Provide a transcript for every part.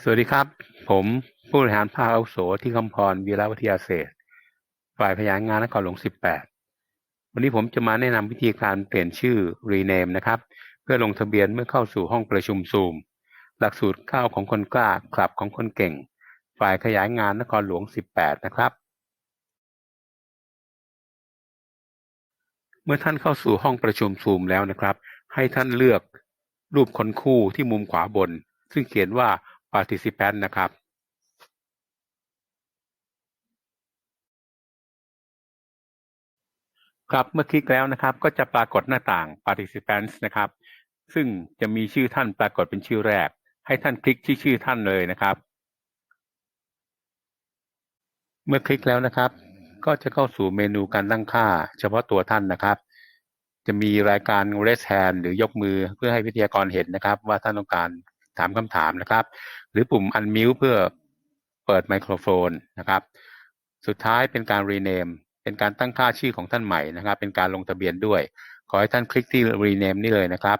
สวัสดีครับ ผมผู้บริหารภาคอาวุโสที่คำพรวีระวิทยาเศษฝ่ายพยานงานนครหลวง 18 วันนี้ผมจะมาแนะนำวิธีการเปลี่ยนชื่อ rename นะครับ เพื่อลงทะเบียนเมื่อเข้าสู่ห้องประชุมซูม หลักสูตรก้าวของคนกล้าคลับของคนเก่ง ฝ่ายขยายงานนครหลวง 18 นะครับ เมื่อท่านเข้าสู่ห้องประชุมซูมแล้วนะครับ ให้ท่านเลือกรูปคนคู่ที่มุมขวาบน ซึ่งเขียนว่า participant นะครับครับเมื่อคลิกแล้วนะครับก็จะปรากฏหน้าต่าง participants นะครับ ซึ่งจะมีชื่อท่านปรากฏเป็นชื่อแรก ให้ท่านคลิกที่ชื่อท่านเลยนะครับ เมื่อคลิกแล้วนะครับ ก็จะเข้าสู่เมนูการตั้งค่า เฉพาะตัวท่านนะครับ จะมีรายการ raise hand หรือยกมือเพื่อให้วิทยากรเห็นนะครับ ว่าท่านต้องการ ถามคำถามนะครับ หรือปุ่ม unmute เพื่อเปิดไมโครโฟนนะครับ สุดท้ายเป็นการ rename เป็นการตั้งค่าชื่อของท่านใหม่นะครับ เป็นการลงทะเบียนด้วย ขอให้ท่านคลิกที่ rename นี่เลยนะครับ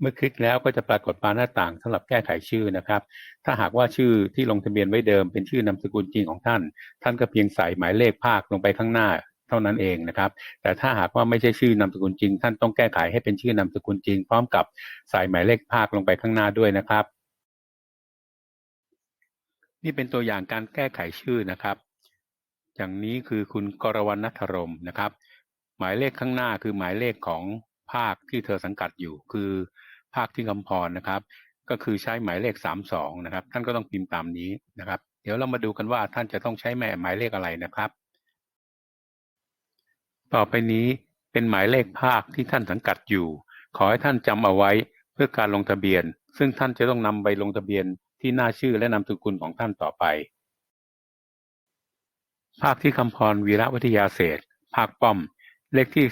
เมื่อคลิกแล้วก็จะปรากฏมาหน้าต่างสำหรับแก้ไขชื่อนะครับ ถ้าหากว่าชื่อที่ลงทะเบียนไว้เดิมเป็นชื่อนามสกุลจริงของท่าน ท่านก็เพียงใส่หมายเลขภาคลงไปข้างหน้า เท่านั้นเองนะครับ แต่ถ้าหากว่าไม่ใช่ชื่อนามสกุลจริง ท่านต้องแก้ไขให้เป็นชื่อนามสกุลจริง พร้อมกับใส่หมายเลขภาคลงไปข้างหน้าด้วยนะครับ นี่เป็นตัวอย่างการแก้ไขชื่อนะครับ อย่างนี้คือคุณกรวรรณนัทรมนะครับ หมายเลขข้างหน้าคือหมายเลขของภาคที่เธอสังกัดอยู่ คือภาคที่คำพรนะครับ ก็คือใช้หมายเลขสามสองนะครับ ท่านก็ต้องพิมพ์ตามนี้นะครับ เดี๋ยวเรามาดูกันว่าท่านจะต้องใช้แม่หมายเลขอะไรนะครับ ต่อไปนี้เป็นหมายเลขภาคที่ท่านสังกัดอยู่ ขอให้ท่านจำเอาไว้เพื่อการลงทะเบียน ซึ่งท่านจะต้องนำไปลงทะเบียนที่หน้าชื่อและนามสกุลของท่านต่อไป ภาคที่คำพรวีระวิทยาเศษภาคป้อม เลขที่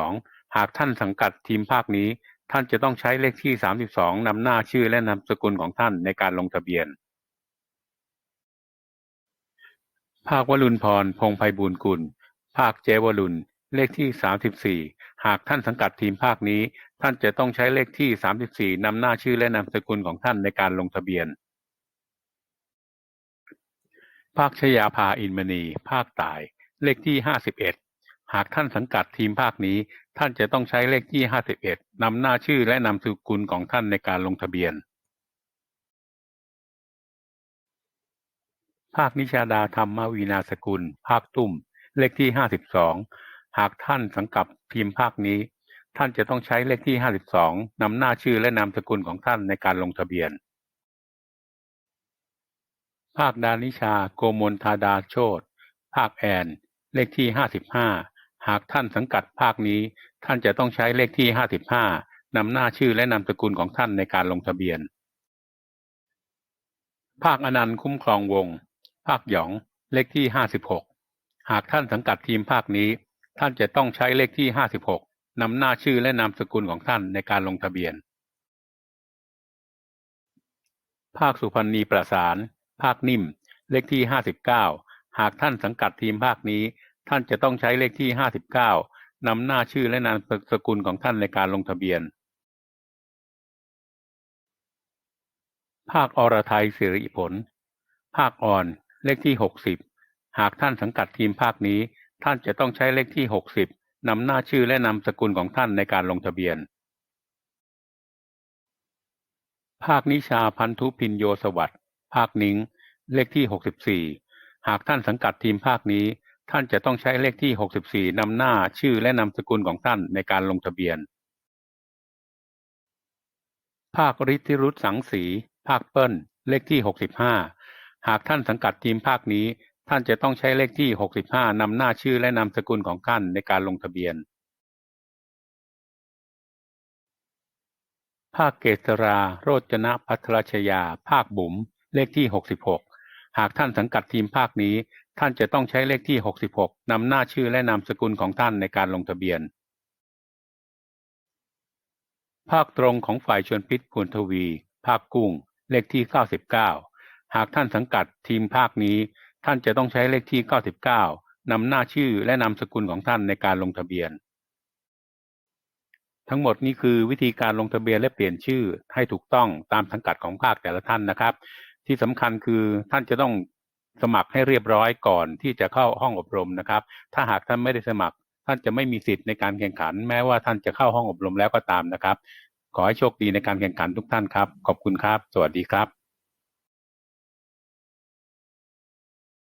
32 หากท่านสังกัดทีมภาคนี้ ท่านจะต้องใช้เลขที่ 32นำหน้าชื่อและนามสกุลของท่านในการลงทะเบียน ภาควรุณพรพงไพบูลย์กุล ภาคเจวรุณ เลขที่34หากท่านสังกัดทีมภาคนี้ ท่านจะต้องใช้เลขที่34นำหน้าชื่อและนามสกุลของท่านในการลงทะเบียน ภาคชยาภาอินมณี ภาคตาย เลขที่51หากท่านสังกัดทีมภาคนี้ ท่านจะต้องใช้เลขที่51นำหน้าชื่อและนามสกุลของท่านในการลงทะเบียน ภาคนิชาดาธรรมวีนาสกุล ภาคตุ้ม เลขที่52 หากท่านสังกัดทีมภาคนี้ ท่านจะต้องใช้เลขที่ 52นำหน้าชื่อและนามสกุลของท่านในการลงทะเบียน ภาคดานิชา โกมลธาดาโชตภาคแอน เลขที่ 55 หากท่านสังกัดภาคนี้ ท่านจะต้องใช้เลขที่ 55นำหน้าชื่อและนามสกุลของท่านในการลงทะเบียน ภาคอนันต์คุ้มครองวง ภาคหยอง เลขที่ 56 หากท่านสังกัดทีมภาคนี้ ท่านจะต้องใช้เลขที่ 56นำหน้าชื่อและนามสกุลของท่านในการลงทะเบียน ภาคสุพรรณีประสาน ภาคนิ่ม เลขที่ 59 หากท่านสังกัดทีมภาคนี้ ท่านจะต้องใช้เลขที่ 59นำหน้าชื่อและนามสกุลของท่านในการลงทะเบียน ภาคอรไทยสิริผล ภาคอ่อน เลขที่ 60 หากท่านสังกัดทีมภาคนี้ ท่านจะต้องใช้เลขที่ 60 นำหน้าชื่อและนามสกุลของท่านในการลงทะเบียน ภาคนิชาพันธุพินโยสวัสดิ์ภาคนิ้ง เลขที่ 64 หากท่านสังกัดทีมภาคนี้ ท่านจะต้องใช้เลขที่ 64 นำหน้าชื่อและนามสกุลของท่านในการลงทะเบียน ภาคฤทธิรุตสังสี ภาคเปิ้ล เลขที่ 65 หากท่านสังกัดทีมภาคนี้ ท่านจะต้องใช้เลขที่65นำหน้าชื่อและนามสกุลของท่านในการลงทะเบียน ภาคเกษรา โรจนะพัทรชยา ภาคบุ๋ม เลขที่ 66 หากท่านสังกัดทีมภาคนี้ ท่านจะต้องใช้เลขที่ 66 นำหน้าชื่อและนามสกุลของท่านในการลงทะเบียน ภาคตรงของฝ่ายชวนพิษพูนทวี ภาคกุ้ง เลขที่ 99 หากท่านสังกัดทีมภาคนี้ ท่านจะต้องใช้เลขที่ 99นำหน้าชื่อและนามสกุลของท่านในการลงทะเบียน ทั้งหมดนี้คือวิธีการลงทะเบียนและเปลี่ยนชื่อให้ถูกต้องตามสังกัดของภาคแต่ละท่านนะครับ ที่สำคัญคือท่านจะต้องสมัครให้เรียบร้อยก่อนที่จะเข้าห้องอบรมนะครับ ถ้าหากท่านไม่ได้สมัคร ท่านจะไม่มีสิทธิ์ในการแข่งขัน แม้ว่าท่านจะเข้าห้องอบรมแล้วก็ตามนะครับ ขอให้โชคดีในการแข่งขันทุกท่านครับ ขอบคุณครับ สวัสดีครับ